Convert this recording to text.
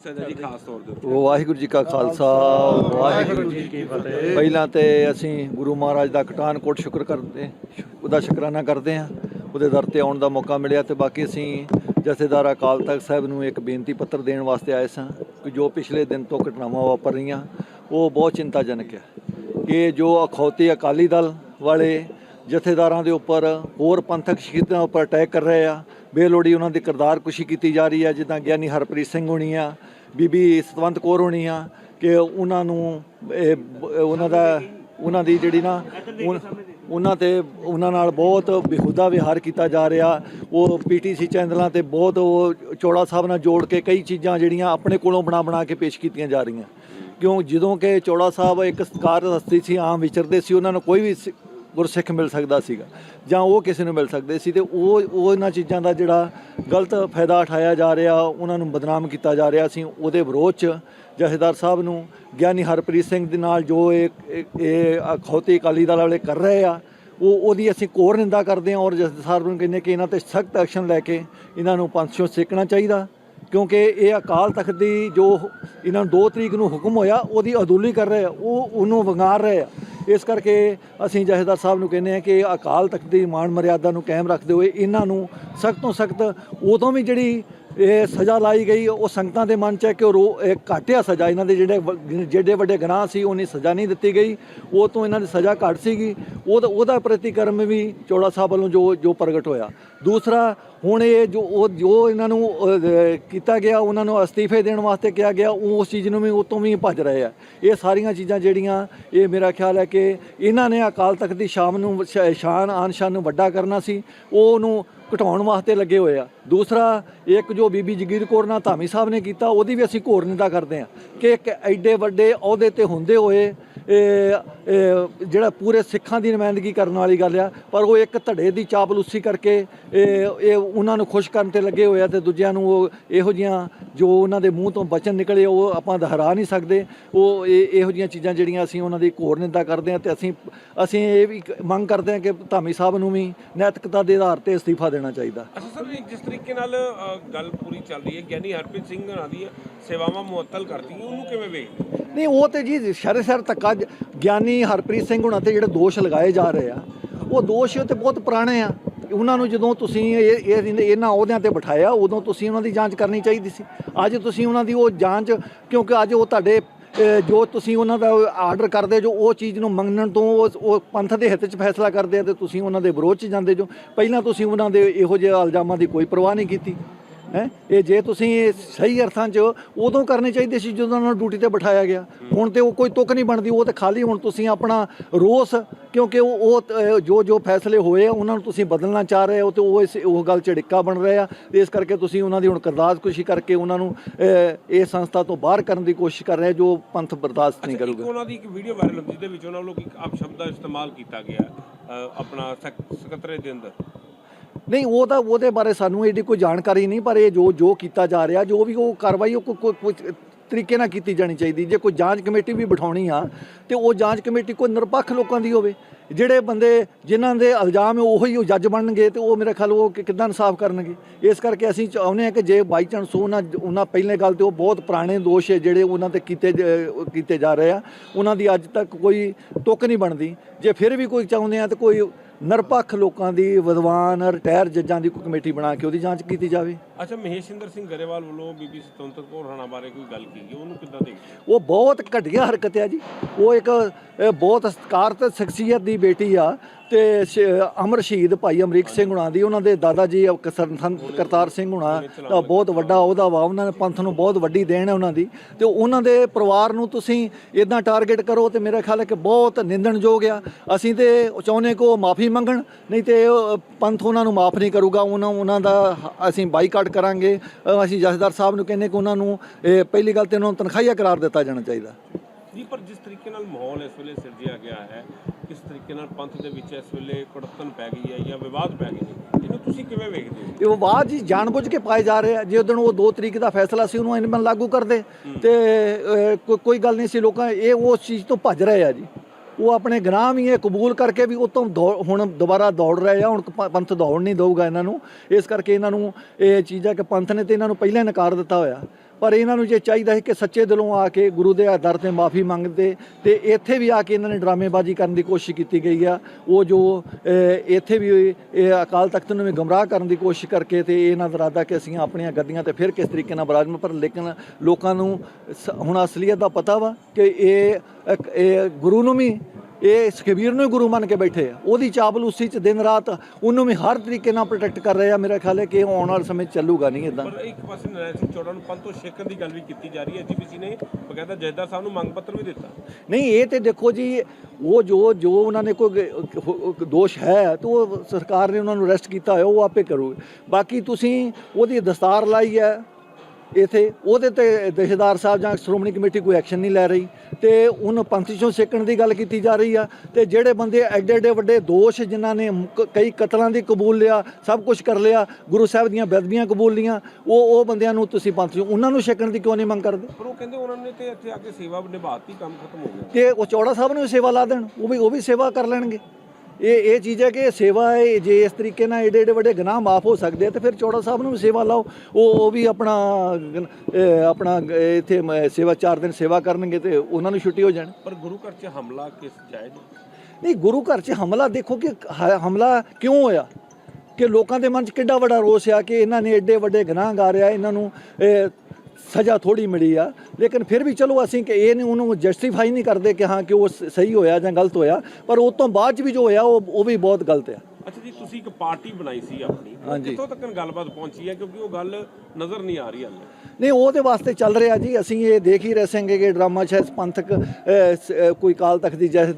ਸਦਾ ਜੀ ਖਾਸ ਤੌਰ ਦੇ ਉੱਤੇ। ਵਾਹਿਗੁਰੂ ਜੀ ਕਾ ਖਾਲਸਾ, ਵਾਹਿਗੁਰੂ ਜੀ ਕੀ ਫਤਿਹ। ਪਹਿਲਾਂ ਤੇ ਅਸੀਂ ਗੁਰੂ ਮਹਾਰਾਜ ਦਾ ਕਟਾਨਕੋਟ ਸ਼ੁਕਰ ਕਰਦੇ, ਉਹਦਾ ਸ਼ੁਕਰਾਨਾ ਕਰਦੇ ਹਾਂ। ਉਹਦੇ ਦਰ ਤੇ ਆਉਣ ਦਾ ਮੌਕਾ ਮਿਲਿਆ ਤੇ ਬਾਕੀ ਅਸੀਂ ਜਥੇਦਾਰ ਅਕਾਲ ਤਖਤ ਸਾਹਿਬ ਨੂੰ ਇੱਕ ਬੇਨਤੀ ਪੱਤਰ ਦੇਣ ਵਾਸਤੇ ਆਏ ਸਾਂ ਕਿ ਜੋ ਪਿਛਲੇ ਦਿਨ ਤੋਂ ਘਟਨਾਵਾਂ ਵਾਪਰ ਰਹੀਆਂ, ਉਹ ਬਹੁਤ ਚਿੰਤਾਜਨਕ ਹੈ ਕਿ ਜੋ ਅਖੌਤੀ ਅਕਾਲੀ ਦਲ ਵਾਲੇ ਜਥੇਦਾਰਾਂ ਦੇ ਉੱਪਰ ਹੋਰ ਪੰਥਕ ਸ਼ਹੀਦਾਂ ਉੱਪਰ ਅਟੈਕ ਕਰ ਰਹੇ ਆ ਬੇਲੋੜੀ ਉਹਨਾਂ ਦੀ ਕਿਰਦਾਰ ਕੁਸ਼ੀ ਕੀਤੀ ਜਾ ਰਹੀ ਹੈ, ਜਿੱਦਾਂ ਗਿਆਨੀ ਹਰਪ੍ਰੀਤ ਸਿੰਘ ਹੋਣੀ ਆ, ਬੀਬੀ ਸਤਵੰਤ ਕੌਰ ਹੋਣੀ ਆ, ਕਿ ਉਹਨਾਂ ਨੂੰ ਉਹਨਾਂ ਦਾ, ਉਹਨਾਂ ਦੀ ਜਿਹੜੀ ਨਾ ਉਹਨਾਂ ਤੇ, ਉਹਨਾਂ ਨਾਲ ਬਹੁਤ ਬੇਹੂਦਾ ਵਿਹਾਰ ਕੀਤਾ ਜਾ ਰਿਹਾ। ਉਹ ਪੀਟੀਸੀ ਚੈਨਲਾਂ ਤੇ ਬਹੁਤ ਉਹ ਚੋੜਾ ਸਾਹਿਬ ਨਾਲ ਜੋੜ ਕੇ ਕਈ ਚੀਜ਼ਾਂ ਜਿਹੜੀਆਂ ਆਪਣੇ ਕੋਲੋਂ ਬਣਾ ਬਣਾ ਕੇ ਪੇਸ਼ ਕੀਤੀਆਂ ਜਾ ਰਹੀਆਂ। ਕਿਉਂ? ਜਦੋਂ ਕਿ ਚੋੜਾ ਸਾਹਿਬ ਇੱਕ ਸਤਿਕਾਰ ਹਸਤੀ ਸੀ, ਆਮ ਵਿਚਰਦੇ ਸੀ, ਉਹਨਾਂ ਨੂੰ ਕੋਈ ਵੀ ਸਿ- ਗੁਰਸਿੱਖ ਮਿਲ ਸਕਦਾ ਸੀਗਾ ਜਾਂ ਉਹ ਕਿਸੇ ਨੂੰ ਮਿਲ ਸਕਦੇ ਸੀ ਤੇ ਉਹ ਉਹ ਇਹਨਾਂ ਚੀਜ਼ਾਂ ਦਾ ਜਿਹੜਾ ਗਲਤ ਫਾਇਦਾ ਉਠਾਇਆ ਜਾ ਰਿਹਾ, ਉਹਨਾਂ ਨੂੰ ਬਦਨਾਮ ਕੀਤਾ ਜਾ ਰਿਹਾ ਸੀ, ਉਹਦੇ ਵਿਰੋਧ ਚ ਜਥੇਦਾਰ ਸਾਹਿਬ ਨੂੰ ਗਿਆਨੀ ਹਰਪ੍ਰੀਤ ਸਿੰਘ ਦੇ ਨਾਲ ਜੋ ਇਹ, ਇਹ- ਇਹ ਅਖੌਤੀ ਅਕਾਲੀ ਦਲ ਵਾਲੇ ਕਰ ਰਹੇ ਆ, ਉਹ, ਉਹਦੀ ਅਸੀਂ ਕੋਰ ਨਿੰਦਾ ਕਰਦੇ ਹਾਂ ਔਰ ਜਥੇਦਾਰ ਸਾਹਿਬ ਨੂੰ ਕਹਿੰਦੇ ਕਿ ਇਹਨਾਂ ਤੇ ਸਖਤ ਐਕਸ਼ਨ ਲੈ ਕੇ ਇਹਨਾਂ ਨੂੰ ਪੰਥ ਸੇਕਣਾ ਚਾਹੀਦਾ, ਕਿਉਂਕਿ ਇਹ ਅਕਾਲ ਤਖਤ ਦੀ ਜੋ ਇਹਨਾਂ ਨੂੰ 2 ਤਰੀਕ ਨੂੰ ਹੁਕਮ ਹੋਇਆ, ਉਹਦੀ ਅਦੂਲੀ ਕਰ ਰਹੇ ਆ, ਉਹ ਉਹਨੂੰ ਵੰਗਾਰ ਰਹੇ ਆ। ਇਸ ਕਰਕੇ ਅਸੀਂ ਜਥੇਦਾਰ ਸਾਹਿਬ ਨੂੰ ਕਹਿੰਦੇ ਆ ਕਿ ਅਕਾਲ ਤਖਤ ਦੀ ਮਾਣ ਮਰਿਆਦਾ ਨੂੰ ਕਾਇਮ ਰੱਖਦੇ ਹੋਏ ਇਹਨਾਂ ਨੂੰ ਸਖਤ ਤੋਂ ਸਖਤ ਉਦੋਂ ਵੀ ਜਿਹੜੀ ਇਹ ਸਜ਼ਾ ਲਾਈ ਗਈ। ਉਹ ਸੰਗਤਾਂ ਦੇ ਮਨ ਚ ਹੈ ਕਿ ਉਹ ਰੋ- ਇਹ ਘਾਟਿਆ ਸਜ਼ਾ। ਇਹਨਾਂ ਦੇ ਜਿਹੜੇ ਜਿਹੜੇ ਵੱਡੇ ਗੁਨਾਹ ਸੀ ਉਹਨੀ ਸਜ਼ਾ ਨਹੀਂ ਦਿੱਤੀ ਗਈ। ਉਹ ਤੋਂ ਇਹਨਾਂ ਦੀ ਸਜ਼ਾ ਘੱਟ ਸੀਗੀ। ਉਹਦਾ ਉਹਦਾ ਪ੍ਰਤੀਕਰਮ ਵੀ ਚੋੜਾ ਸਾਹਿਬ ਵੱਲੋਂ ਜੋ ਜੋ ਪ੍ਰਗਟ ਹੋਇਆ। ਦੂਸਰਾ, ਹੁਣ ਇਹ ਜੋ, ਉਹ, ਜੋ ਇਹਨਾਂ ਨੂੰ ਕੀਤਾ ਗਿਆ, ਉਹਨਾਂ ਨੂੰ ਅਸਤੀਫੇ ਦੇਣ ਵਾਸਤੇ ਕਿਹਾ ਗਿਆ, ਉਹ ਉਸ ਚੀਜ਼ ਨੂੰ ਵੀ, ਉਹ ਤੋਂ ਵੀ ਭੱਜ ਰਹੇ ਆ। ਇਹ ਸਾਰੀਆਂ ਚੀਜ਼ਾਂ ਜਿਹੜੀਆਂ, ਇਹ ਮੇਰਾ ਖਿਆਲ ਹੈ ਕਿ ਇਹਨਾਂ ਨੇ ਅਕਾਲ ਤਖਤ ਦੀ ਸ਼ਾਮ ਨੂੰ, ਸ਼- ਸ਼ਾਨ ਆਨ ਸ਼ਾਨ ਨੂੰ ਵੱਡਾ ਕਰਨਾ ਸੀ। ਉਹ ਉਹਨੂੰ ਘਟਾਉਣ ਵਾਸਤੇ ਲੱਗੇ ਹੋਏ ਆ। ਦੂਸਰਾ, ਇੱਕ ਜੋ ਬੀਬੀ ਜਗੀਰ ਕੌਰ ਨਾਲ ਧਾਮੀ ਸਾਹਿਬ ਨੇ ਕੀਤਾ, ਉਹਦੀ ਵੀ ਅਸੀਂ ਘੋਰ ਨਿੰਦਾ ਕਰਦੇ ਹਾਂ ਕਿ ਇੱਕ ਐਡੇ ਵੱਡੇ ਅਹੁਦੇ ਤੇ ਹੁੰਦੇ ਹੋਏ ਜਿਹੜਾ ਪੂਰੇ ਸਿੱਖਾਂ ਦੀ ਨੁਮਾਇੰਦਗੀ ਕਰਨ ਵਾਲੀ ਗੱਲ ਆ, ਪਰ ਉਹ ਇੱਕ ਧੜੇ ਦੀ ਚਾਪਲੂਸੀ ਕਰਕੇ, ਇਹ ਉਹਨਾਂ ਨੂੰ ਖੁਸ਼ ਕਰਨ ਤੇ ਲੱਗੇ ਹੋਏ ਆ ਤੇ ਦੂਜਿਆਂ ਨੂੰ ਉਹ ਇਹੋ ਜੀਆਂ ਜੋ ਉਹਨਾਂ ਦੇ ਮੂੰਹ ਤੋਂ ਬਚਨ ਨਿਕਲੇ ਉਹ ਆਪਾਂ ਦੁਹਰਾ ਨਹੀਂ ਸਕਦੇ। ਉਹ ਇਹ, ਇਹੋ ਜੀਆਂ ਚੀਜ਼ਾਂ ਜਿਹੜੀਆਂ ਅਸੀਂ ਉਹਨਾਂ ਦੀ ਘੋਰ ਨਿੰਦਾ ਕਰਦੇ ਹਾਂ ਤੇ ਅਸੀਂ ਅਸੀਂ ਇਹ ਵੀ ਮੰਗ ਕਰਦੇ ਹਾਂ ਕਿ ਧਾਮੀ ਸਾਹਿਬ ਨੂੰ ਵੀ ਨੈਤਿਕਤਾ ਦੇ ਆਧਾਰ ਤੇ ਅਸਤੀਫਾ ਦੇਣਾ ਚਾਹੀਦਾ। ਅੱਛਾ, ਸਰ ਜਿਸ ਤਰੀਕੇ ਨਾਲ ਗੱਲ ਪੂਰੀ ਚੱਲ ਰਹੀ ਹੈ। ਗਿਆਨੀ ਹਰਪ੍ਰੀਤ ਸਿੰਘ ਹੋਣਾ ਦੀ ਸੇਵਾਵਾਂ ਮੁਅੱਤਲ ਕਰਤੀਆਂ ਉਹਨੂੰ ਕਿਵੇਂ ਵੇਖਦੇ ਨਹੀਂ, ਉਹ ਤੇ ਜੀ ਸ਼ਰ ਸ਼ਰ ਧੱਕਾ ਗਿਆਨੀ ਹਰਪ੍ਰੀਤ ਸਿੰਘ ਹੁਣਾਂ ਤੇ ਜਿਹੜੇ ਦੋਸ਼ ਲਗਾਏ ਜਾ ਰਹੇ ਆ, ਉਹ ਦੋਸ਼ ਤੇ ਬਹੁਤ ਪੁਰਾਣੇ ਆ। ਉਹਨਾਂ ਨੂੰ ਜਦੋਂ ਤੁਸੀਂ ਇਹ ਇਹਨਾਂ ਅਹੁਦਿਆਂ ਤੇ ਬਿਠਾਇਆ, ਉਦੋਂ ਤੁਸੀਂ ਉਹਨਾਂ ਦੀ ਜਾਂਚ ਕਰਨੀ ਚਾਹੀਦੀ ਸੀ। ਅੱਜ ਤੁਸੀਂ ਉਹਨਾਂ ਦੀ ਉਹ ਜਾਂਚ, ਕਿਉਂਕਿ ਅੱਜ ਉਹ ਤੁਹਾਡੇ ਜੋ ਤੁਸੀਂ ਉਹਨਾਂ ਦਾ ਆਰਡਰ ਕਰਦੇ ਜੋ ਉਹ ਚੀਜ਼ ਨੂੰ ਮੰਗਣ ਤੋਂ ਉਹ- ਉਹ ਪੰਥ ਦੇ ਹਿੱਤ 'ਚ ਫੈਸਲਾ ਕਰਦੇ ਆ ਤੇ ਤੁਸੀਂ ਉਹਨਾਂ ਦੇ ਵਿਰੋਧ 'ਚ ਜਾਂਦੇ ਜੋ। ਪਹਿਲਾਂ ਤੁਸੀਂ ਉਹਨਾਂ ਦੇ ਇਹੋ ਜਿਹੇ ਇਲਜ਼ਾਮਾਂ ਦੀ ਕੋਈ ਪਰਵਾਹ ਨਹੀਂ ਕੀਤੀ। ਹੈ? ਇਹ ਜੇ ਤੁਸੀਂ ਇਹ ਸਹੀ ਅਰਥਾਂ 'ਚ ਉਦੋਂ ਕਰਨੇ ਚਾਹੀਦੇ ਸੀ ਜਦੋਂ ਉਹਨਾਂ ਨੂੰ ਡਿਊਟੀ ਤੇ ਬਿਠਾਇਆ ਗਿਆ। ਹੁਣ ਤੇ ਉਹ ਕੋਈ ਤੁਕ ਨਹੀਂ ਬਣਦੀ ਉਹ ਤੇ ਖਾਲੀ। ਹੁਣ ਤੁਸੀਂ ਆਪਣਾ ਰੋਸ ਕਿਉਂਕਿ ਉਹ ਜੋ ਜੋ ਫੈਸਲੇ ਹੋਏ ਆ ਉਹਨਾਂ ਨੂੰ ਤੁਸੀਂ ਬਦਲਣਾ ਚਾਹ ਰਹੇ ਹੋ ਤੇ ਉਹ ਇਸ ਉਹ ਗੱਲ ਡਿੱਕਾ ਬਣ ਰਿਹਾ ਇਸ ਕਰਕੇ ਤੁਸੀਂ ਉਹਨਾਂ ਦੀ ਹੁਣ ਕਰਦਾਸਕੁਸ਼ੀ ਕਰਕੇ ਉਹਨਾਂ ਨੂੰ ਇਹ ਸੰਸਥਾ ਤੋਂ ਬਾਹਰ ਕਰਨ ਦੀ ਕੋਸ਼ਿਸ਼ ਕਰ ਰਹੇ ਜੋ ਪੰਥ ਬਰਦਾਸ਼ਤ ਨਹੀਂ ਕਰੂਗਾ। ਉਹਨਾਂ ਦੀ ਇੱਕ ਵੀਡੀਓ ਵਾਇਰਲ ਹੁੰਦੀ ਜਿਹਦੇ ਵਿੱਚ ਉਹਨਾਂ ਵੱਲੋਂ ਇੱਕ ਅਪਸ਼ਬਦ ਦਾ ਇਸਤੇਮਾਲ ਕੀਤਾ ਗਿਆ ਆਪਣਾ ਸੈਕ- ਸਕੱਤਰੇ ਦੇ ਅੰਦਰ। ਨਹੀਂ, ਉਹ ਤਾਂ ਉਹਦੇ ਬਾਰੇ ਸਾਨੂੰ ਇਹਦੀ ਕੋਈ ਜਾਣਕਾਰੀ ਨਹੀਂ, ਪਰ ਇਹ ਜੋ ਜੋ ਕੀਤਾ ਜਾ ਰਿਹਾ, ਜੋ ਵੀ ਉਹ ਕਾਰਵਾਈ ਉਹ ਕੋਈ ਕੋਈ ਤਰੀਕੇ ਨਾਲ ਕੀਤੀ ਜਾਣੀ ਚਾਹੀਦੀ। ਜੇ ਕੋਈ ਜਾਂਚ ਕਮੇਟੀ ਵੀ ਬਿਠਾਉਣੀ ਆ, ਤੇ ਉਹ ਜਾਂਚ ਕਮੇਟੀ ਕੋਈ ਨਿਰਪੱਖ ਲੋਕਾਂ ਦੀ ਹੋਵੇ। ਜਿਹੜੇ ਬੰਦੇ ਜਿਨ੍ਹਾਂ ਦੇ ਇਲਜ਼ਾਮ ਹੈ ਉਹੀ ਉਹ ਜੱਜ ਬਣਨਗੇ ਤੇ ਉਹ ਮੇਰੇ ਖਿਆਲ ਉਹ ਕਿੱਦਾਂ ਇਨਸਾਫ ਕਰਨਗੇ। ਇਸ ਕਰਕੇ ਅਸੀਂ ਚਾਹੁੰਦੇ ਹਾਂ ਕਿ ਜੇ ਬਾਈ ਚਾਂਸ ਉਹਨਾਂ ਉਹਨਾਂ ਪਹਿਲੇ ਗੱਲ ਤੇ ਉਹ ਬਹੁਤ ਪੁਰਾਣੇ ਦੋਸ਼ ਹੈ ਜਿਹੜੇ ਉਹਨਾਂ ਤੇ ਕੀਤੇ ਕੀਤੇ ਜਾ ਰਹੇ ਆ। ਉਹਨਾਂ ਦੀ ਅੱਜ ਤੱਕ ਕੋਈ ਤੁਕ ਨਹੀਂ ਬਣਦੀ। ਜੇ ਫਿਰ ਵੀ ਕੋਈ ਚਾਹੁੰਦੇ ਆ ਤੇ ਕੋਈ ਨਿਰਪੱਖ ਲੋਕਾਂ ਦੀ ਵਿਦਵਾਨ ਰਿਟਾਇਰ ਜੱਜਾਂ ਦੀ ਕੋਈ ਕਮੇਟੀ ਬਣਾ ਕੇ ਉਹਦੀ ਜਾਂਚ ਕੀਤੀ ਜਾਵੇ। ਅੱਛਾ ਮਹੇਸ਼ਿੰਦਰ ਸਿੰਘ ਗਰੇਵਾਲ ਵੱਲੋਂ ਬੀਬੀ ਸਤਵੰਤ ਕੌਰ ਰਾਣਾ ਬਾਰੇ ਕੋਈ ਗੱਲ ਕੀਤੀ ਉਹਨੂੰ ਕਿੱਦਾਂ ਦੇਖਦੇ ਉਹ ਬਹੁਤ ਘਟੀਆ ਹਰਕਤ ਹੈ ਜੀ। ਉਹ ਇੱਕ ਬਹੁਤ ਸਤਿਕਾਰਤ ਸ਼ਖਸੀਅਤ ਦੀ ਬੇਟੀ ਆ ਤੇ ਸ਼- ਅਮਰ ਸ਼ਹੀਦ ਭਾਈ ਅਮਰੀਕ ਸਿੰਘ ਹੁਣਾਂ ਦੀ, ਉਹਨਾਂ ਦੇ ਦਾਦਾ ਜੀ ਸੰਤ ਕਰਤਾਰ ਸਿੰਘ ਹੁਣਾਂ ਦਾ ਬਹੁਤ ਵੱਡਾ ਉਹਦਾ ਵਾ, ਉਹਨਾਂ ਨੇ ਪੰਥ ਨੂੰ ਬਹੁਤ ਵੱਡੀ ਦੇਣ ਹੈ ਉਹਨਾਂ ਦੀ। ਤੇ ਉਹਨਾਂ ਦੇ ਪਰਿਵਾਰ ਨੂੰ ਤੁਸੀਂ ਇਦਾਂ ਟਾਰਗੇਟ ਕਰੋ ਤੇ ਮੇਰਾ ਖਿਆਲ ਹੈ ਕਿ ਬਹੁਤ ਨਿੰਦਣਯੋਗ ਆ। ਅਸੀਂ ਤੇ ਚਾਹੁੰਦੇ ਕਿ ਉਹ ਮਾਫੀ ਮੰਗਣ, ਨਹੀਂ ਤੇ ਪੰਥ ਉਹਨਾਂ ਨੂੰ ਮਾਫ ਨਹੀਂ ਕਰੂਗਾ, ਉਹਨਾਂ ਉਹਨਾਂ ਦਾ ਅਸੀਂ ਬਾਈਕਾਟ ਕਰਾਂਗੇ। ਅਸੀਂ ਜਥੇਦਾਰ ਸਾਹਿਬ ਨੂੰ ਕਹਿੰਦੇ ਕਿ ਉਹਨਾਂ ਨੂੰ ਪਹਿਲੀ ਗੱਲ ਤੇ ਉਹਨਾਂ ਨੂੰ ਤਨਖਾਹੀਆ ਕਰਾਰ ਦਿੱਤਾ ਜਾਣਾ ਚਾਹੀਦਾ। ਜੀ ਪਰ ਜਿਸ ਤਰੀਕੇ ਨਾਲ ਮਾਹੌਲ ਇਸ ਵੇਲੇ ਸਿਰਜਿਆ ਗਿਆ ਹੈ ਤਰੀਕੇ ਨਾਲ ਪੰਥ ਦੇ ਵਿੱਚ ਇਸ ਵੇਲੇ ਕੁੜਤਨ ਪੈ ਗਈ ਹੈ ਜਾਂ ਵਿਵਾਦ ਪੈ ਗਏ ਨੇ ਇਹਨੂੰ ਤੁਸੀਂ ਕਿਵੇਂ ਵੇਖਦੇ ਹੋ? ਇਹ ਬਾਅਦ ਜੀ ਜਾਣਬੁੱਝ ਕੇ ਪਾਏ ਜਾ ਰਹੇ ਆ। ਜੇ ਉਦੋਂ ਉਹ 2 ਤਰੀਕ ਦਾ ਫੈਸਲਾ ਸੀ ਉਹਨੂੰ ਇਹਨਾਂ ਲਾਗੂ ਕਰਦੇ। ਤੇ ਕੋਈ ਗੱਲ ਨਹੀਂ ਸੀ ਲੋਕਾਂ ਇਹ ਉਸ ਚੀਜ਼ ਤੋਂ ਭੱਜ ਰਹੇ ਆ ਜੀ। ਉਹ ਆਪਣੇ ਗੁਨਾਹ ਵੀ ਇਹ ਕਬੂਲ ਕਰਕੇ ਵੀ ਉਹ ਤੋਂ ਦੌੜ- ਹੁਣ ਦੁਬਾਰਾ ਦੌੜ ਰਹੇ ਆ ਹੁਣ ਪੰਥ ਦੌੜ ਨਹੀਂ ਦਊਗਾ ਇਹਨਾਂ ਨੂੰ। ਇਸ ਕਰਕੇ ਇਹਨਾਂ ਨੂੰ ਇਹ ਚੀਜ਼ ਹੈ ਕਿ ਪੰਥ ਨੇ ਤੇ ਇਹਨਾਂ ਨੂੰ ਪਹਿਲਾਂ ਨਕਾਰ ਦਿੱਤਾ ਹੋਇਆ। ਪਰ ਇਹਨਾਂ ਨੂੰ ਜੇ ਚਾਹੀਦਾ ਹੈ ਕਿ ਸੱਚੇ ਦਿਲੋਂ ਆ ਕੇ ਗੁਰੂ ਦੇ ਦਰ ਤੇ ਮਾਫੀ ਮੰਗਦੇ ਤੇ ਇੱਥੇ ਵੀ ਆ ਕੇ ਇਹਨਾਂ ਨੇ ਡਰਾਮੇਬਾਜ਼ੀ ਕਰਨ ਦੀ ਕੋਸ਼ਿਸ਼ ਕੀਤੀ ਗਈ ਆ। ਉਹ ਜੋ ਇੱਥੇ ਵੀ ਇਹ ਅਕਾਲ ਤਖਤ ਨੂੰ ਵੀ ਗਮਰਾਹ ਕਰਨ ਦੀ ਕੋਸ਼ਿਸ਼ ਕਰਕੇ ਤੇ ਇਹਨਾਂ ਦਾ ਇਰਾਦਾ ਕਿ ਅਸੀਂ ਆਪਣੀਆਂ ਗੱਦੀਆਂ ਤੇ ਫਿਰ ਕਿਸ ਤਰੀਕੇ ਨਾਲ ਬਰਾਜਮ ਪਰ ਲੇਕਿਨ ਲੋਕਾਂ ਨੂੰ ਸ- ਹੁਣ ਅਸਲੀਅਤ ਦਾ ਪਤਾ ਵਾ ਕਿ ਇਹ ਗੁਰੂ ਨੂੰ ਵੀ ਇਹ ਸਕਬੀਰ ਨੂੰ ਗੁਰੂ ਮੰਨ ਕੇ ਬੈਠੇ ਆ। ਉਹਦੀ ਚਾਪਲੂਸੀ ਚ ਦਿਨ ਰਾਤ ਉਹਨੂੰ ਵੀ ਹਰ ਤਰੀਕੇ ਨਾਲ ਪ੍ਰੋਟੈਕਟ ਕਰ ਰਹੇ ਆ। ਮੇਰਾ ਖਿਆਲ ਹੈ ਕਿ ਇਹ ਆਉਣ ਵਾਲੇ ਸਮੇਂ 'ਚ ਚੱਲੂਗਾ ਨਹੀਂ ਇਦਾਂ ਪਰ ਇੱਕ ਪਾਸੇ ਨਰਾਇਣ ਸਿੰਘ ਚੌੜਾ ਨੂੰ ਪੰਥ ਤੋਂ ਛੇਕਣ ਦੀ ਗੱਲ ਵੀ ਕੀਤੀ ਜਾ ਰਹੀ ਹੈ। ਜੀਪੀਸੀ ਨੇ ਬਕਾਇਦਾ ਜਥੇਦਾਰ ਸਾਹਿਬ ਨੂੰ ਮੰਗ ਪੱਤਰ ਵੀ ਦਿੱਤਾ। ਨਹੀਂ ਇਹ ਤੇ ਦੇਖੋ ਜੀ ਉਹ ਜੋ ਜੋ ਉਹਨਾਂ ਨੇ ਕੋਈ ਦੋਸ਼ ਹੈ ਤਾਂ ਉਹ ਸਰਕਾਰ ਨੇ ਉਹਨਾਂ ਨੂੰ ਅਰੈਸਟ ਕੀਤਾ ਹੋਇਆ ਉਹ ਆਪੇ ਕਰੂਗੇ। ਬਾਕੀ ਤੁਸੀਂ ਉਹਦੀ ਦਸਤਾਰ ਲਾਈ ਹੈ। ਇਥੇ ਉਹਦੇ ਤੇ ਦਹਿਸ਼ਤਦਾਰ ਸਾਹਿਬ ਜਾਂ ਸ਼੍ਰੋਮਣੀ ਕਮੇਟੀ ਕੋਈ ਐਕਸ਼ਨ ਨਹੀਂ ਲੈ ਰਹੀ ਤੇ ਉਹਨੂੰ ਪੰਥ ਚੋਂ ਸੇਕਣ ਦੀ ਗੱਲ ਕੀਤੀ ਜਾ ਰਹੀ ਆ ਤੇ ਜਿਹੜੇ ਬੰਦੇ ਐਡੇ ਐਡੇ ਵੱਡੇ ਦੋਸ਼ ਜਿਨ੍ਹਾਂ ਨੇ ਮੁਕ- ਕਈ ਕਤਲਾਂ ਦੀ ਕਬੂਲ ਲਿਆ ਸਭ ਕੁਝ ਕਰ ਲਿਆ ਗੁਰੂ ਸਾਹਿਬ ਦੀਆਂ ਬੇਦਬੀਆਂ ਕਬੂਲ ਲੀਆਂ ਉਹ ਉਹ ਬੰਦਿਆਂ ਨੂੰ ਤੁਸੀਂ ਪੰਥ ਉਹਨਾਂ ਨੂੰ ਛੇਕਣ ਦੀ ਕਿਉਂ ਨਹੀਂ ਮੰਗ ਕਰਦੇ? ਪਰ ਉਹ ਕਹਿੰਦੇ ਉਹਨਾਂ ਨੇ ਤੇ ਇੱਥੇ ਆ ਕੇ ਸੇਵਾ ਨਿਭਾਤੀ ਕੰਮ ਖਤਮ ਹੋ ਗਿਆ। ਕਿ ਉਹ ਚੌੜਾ ਸਾਹਿਬ ਨੂੰ ਵੀ ਸੇਵਾ ਲਾ ਦੇਣ ਉਹ ਵੀ ਉਹ ਵੀ ਸੇਵਾ ਕਰ ਲੈਣਗੇ। ਇਹ ਇਹ ਚੀਜ਼ ਹੈ ਕਿ ਸੇਵਾ ਹੈ ਜੇ ਇਸ ਤਰੀਕੇ ਨਾਲ ਏਡੇ ਏਡੇ ਵੱਡੇ ਗੁਨਾਹ ਮਾਫ ਹੋ ਸਕਦੇ ਆ ਤੇ ਫਿਰ ਚੌੜਾ ਸਾਹਿਬ ਨੂੰ ਵੀ ਸੇਵਾ ਲਾਓ। ਉਹ ਉਹ ਵੀ ਆਪਣਾ ਆਪਣਾ ਇੱਥੇ ਸੇਵਾ ਚਾਰ ਦਿਨ ਸੇਵਾ ਕਰਨਗੇ ਤੇ ਉਹਨਾਂ ਨੂੰ ਛੁੱਟੀ ਹੋ ਜਾਣ। ਪਰ ਗੁਰੂ ਘਰ 'ਚ ਹਮਲਾ ਕਿਸ ਜਾਇਜ਼? ਨਹੀਂ ਗੁਰੂ ਘਰ 'ਚ ਹਮਲਾ ਦੇਖੋ ਕਿ ਹਮਲਾ ਕਿਉਂ ਹੋਇਆ? ਕਿ ਲੋਕਾਂ ਦੇ ਮਨ 'ਚ ਕਿੱਡਾ ਵੱਡਾ ਰੋਸ ਆ ਕਿ ਇਹਨਾਂ ਨੇ ਏਡੇ ਵੱਡੇ ਗੁਨਾਹਗਾਰ ਆ ਇਹਨਾਂ ਨੂੰ ਸਜ਼ਾ ਥੋੜੀ ਮਿਲੀ ਆ। ਲੇਕਿਨ ਫਿਰ ਵੀ ਚਲੋ ਅਸੀਂ ਕਿ ਇਹ ਨਹੀਂ ਉਹਨੂੰ ਜਸਟੀਫਾਈ ਨਹੀਂ ਕਰਦੇ ਕਿ ਹਾਂ ਕਿ ਉਹ ਸਹੀ ਹੋਇਆ ਜਾਂ ਗਲਤ ਹੋਇਆ। ਪਰ ਉਸ ਤੋਂ ਬਾਅਦ 'ਚ ਵੀ ਜੋ ਹੋਇਆ ਉਹ ਉਹ ਵੀ ਬਹੁਤ ਗਲਤ ਆ। ਅੱਛਾ ਜੀ ਤੁਸੀਂ ਇੱਕ ਪਾਰਟੀ ਬਣਾਈ ਸੀ ਆਪਣੀ। ਕਿੱਥੋਂ ਤੱਕ ਗੱਲਬਾਤ ਪਹੁੰਚੀ ਹੈ? ਕਿਉਂਕਿ ਉਹ ਗੱਲ ਨਜ਼ਰ ਨਹੀਂ ਆ ਰਹੀ ਹਾਲੇ। ਨਹੀਂ ਉਹਦੇ ਵਾਸਤੇ ਚੱਲ ਰਿਹਾ ਜੀ। ਅਸੀਂ ਇਹ ਦੇਖ ਹੀ ਰਹੇ ਸੰਗੇ ਕਿ ਡਰਾਮਾ ਸ਼ਾਇਦ ਪੰਥਕ ਕੋਈ ਕਾਲ ਤਖਤ ਦੀ ਜੈਸੇ